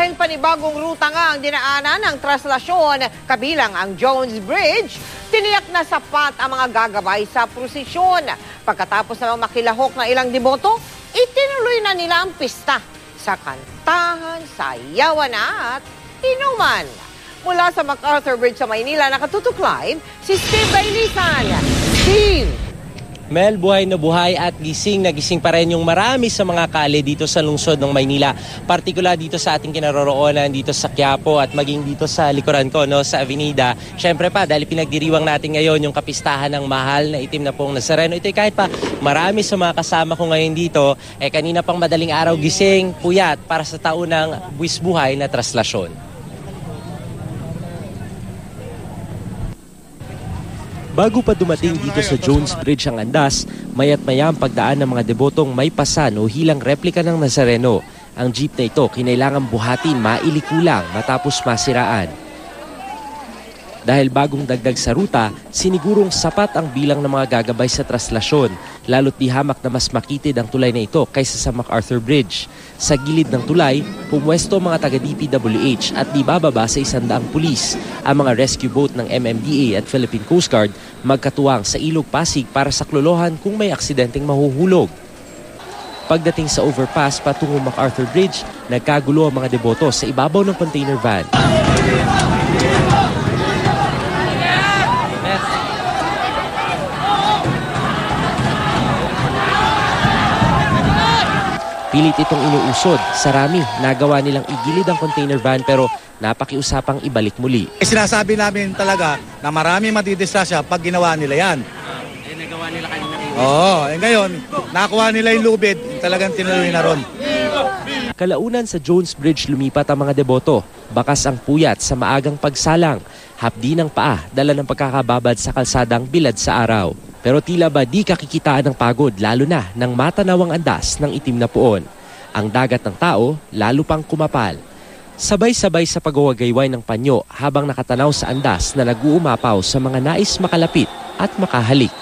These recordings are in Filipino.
Dahil panibagong ruta nga ang dinaanan ng traslasyon kabilang ang Jones Bridge, tiniyak na sapat ang mga gagabay sa prosesyon. Pagkatapos namang makilahok ng ilang deboto, itinuloy na nila ang pista sa kantahan, sayawan at inuman. Mula sa MacArthur Bridge sa Maynila, nakatutok live si Steve Bailisan. Steve! Mel, buhay na buhay at gising na gising pa rin yung marami sa mga kale dito sa lungsod ng Maynila. Partikular dito sa ating kinaroroonan dito sa Quiapo at maging dito sa likuran ko no, sa Avenida. Siyempre pa dahil pinagdiriwang natin ngayon yung kapistahan ng mahal na itim na pong Nazareno. Ito kahit pa marami sa mga kasama ko ngayon dito, eh kanina pang madaling araw gising, puyat para sa taunang buwis buhay na traslasyon. Bago pa dumating dito sa Jones Bridge ang andas, mayat maya ang pagdaan ng mga debotong may pasan o hilang replika ng Nazareno. Ang jeep na ito kinailangan buhatin mailikulang matapos masiraan. Dahil bagong dagdag sa ruta, sinigurong sapat ang bilang ng mga gagabay sa traslasyon, lalo't di hamak na mas makitid ang tulay na ito kaysa sa MacArthur Bridge. Sa gilid ng tulay, pumwesto mga taga-DPWH at di bababa sa isandaang pulis. Ang mga rescue boat ng MMDA at Philippine Coast Guard magkatuwang sa Ilog Pasig para saklolohan kung may aksidenteng mahuhulog. Pagdating sa overpass patungong MacArthur Bridge, nagkagulo ang mga deboto sa ibabaw ng container van. Pilit itong inuusod. Sa rami, nagawa nilang igilid ang container van pero napakiusapang ibalik muli. Eh, sinasabi namin talaga na marami matidistasya pag ginawa nila yan. Eh, nagawa nila kanina Oo, eh ngayon, nakuha nila yung lubid, talagang tinuloy na ron. Kalaunan sa Jones Bridge lumipat ang mga deboto. Bakas ang puyat sa maagang pagsalang. Hapdi ng paa, dala ng pagkakababad sa kalsadang bilad sa araw. Pero tila ba di kakikitaan ng pagod lalo na ng matanawang andas ng itim na puon. Ang dagat ng tao lalo pang kumapal. Sabay-sabay sa pagwagayway ng panyo habang nakatanaw sa andas na nag-uumapaw sa mga nais makalapit at makahalik.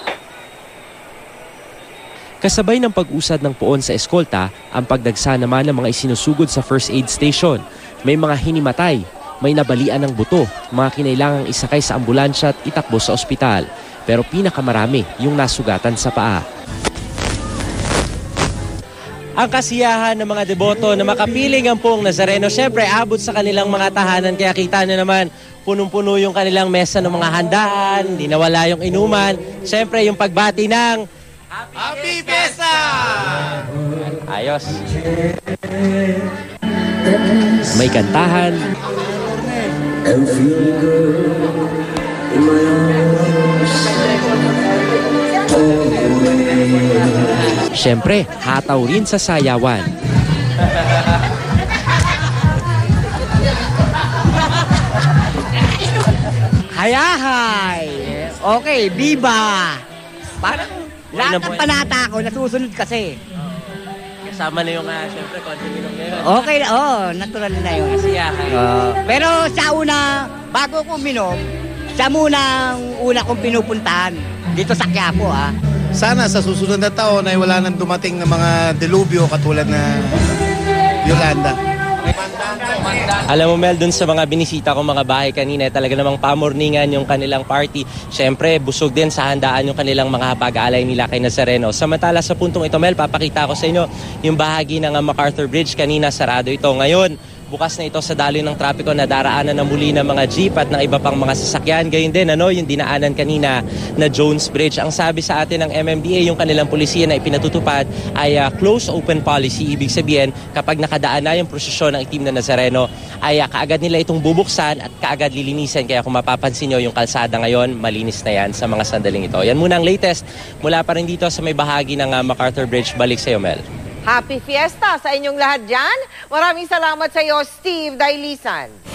Kasabay ng pag-usad ng poon sa eskolta, ang pagdagsa naman ng mga isinusugod sa first aid station. May mga hinimatay, may nabalian ng buto, mga kinailangang isakay sa ambulansya at itakbo sa ospital pero pinakamarami yung nasugatan sa paa. Ang kasiyahan ng mga deboto na makapiling ang pong Nazareno, syempre abot sa kanilang mga tahanan kaya kita nyo naman punong-puno yung kanilang mesa ng mga handaan, di nawala yung inuman, syempre yung pagbati ng Happy Fiesta! Ayos. May kantahan. And feel good in my arms. Siyempre, hataw rin sa sayawan. Hayahay! Okay, biba! Parang lahat ng panata ko, nasusunod kasi. Kasama na yung, uh, siyempre, konti minum ngayon. Okay, oh, natural na yun. Kasiyahan. Uh, pero sa una, bago ko minom, siya muna ang una kong pinupuntahan dito sa Quiapo, ah. Sana sa susunod na taon ay wala nang dumating ng mga delubyo katulad na Yolanda. Alam mo Mel, dun sa mga binisita ko mga bahay kanina, eh, talaga namang pamorningan yung kanilang party. Siyempre, busog din sa handaan yung kanilang mga pag-aalay nila kay Nazareno. Samantala sa puntong ito Mel, papakita ko sa inyo yung bahagi ng MacArthur Bridge. Kanina sarado ito. Ngayon, bukas na ito sa daloy ng trapiko na daraanan na muli ng mga jeep at ng iba pang mga sasakyan. Gayun din, ano, yung dinaanan kanina na Jones Bridge. Ang sabi sa atin ng MMDA, yung kanilang polisiya na ipinatutupad ay uh, close open policy. Ibig sabihin, kapag nakadaan na yung prosesyon ng itim na Nazareno, ay uh, kaagad nila itong bubuksan at kaagad lilinisan. Kaya kung mapapansin nyo, yung kalsada ngayon, malinis na yan sa mga sandaling ito. Yan muna ang latest mula pa rin dito sa may bahagi ng uh, MacArthur Bridge. Balik sa iyo, Mel. Happy Fiesta sa inyong lahat dyan. Maraming salamat sa iyo, Steve Dailisan.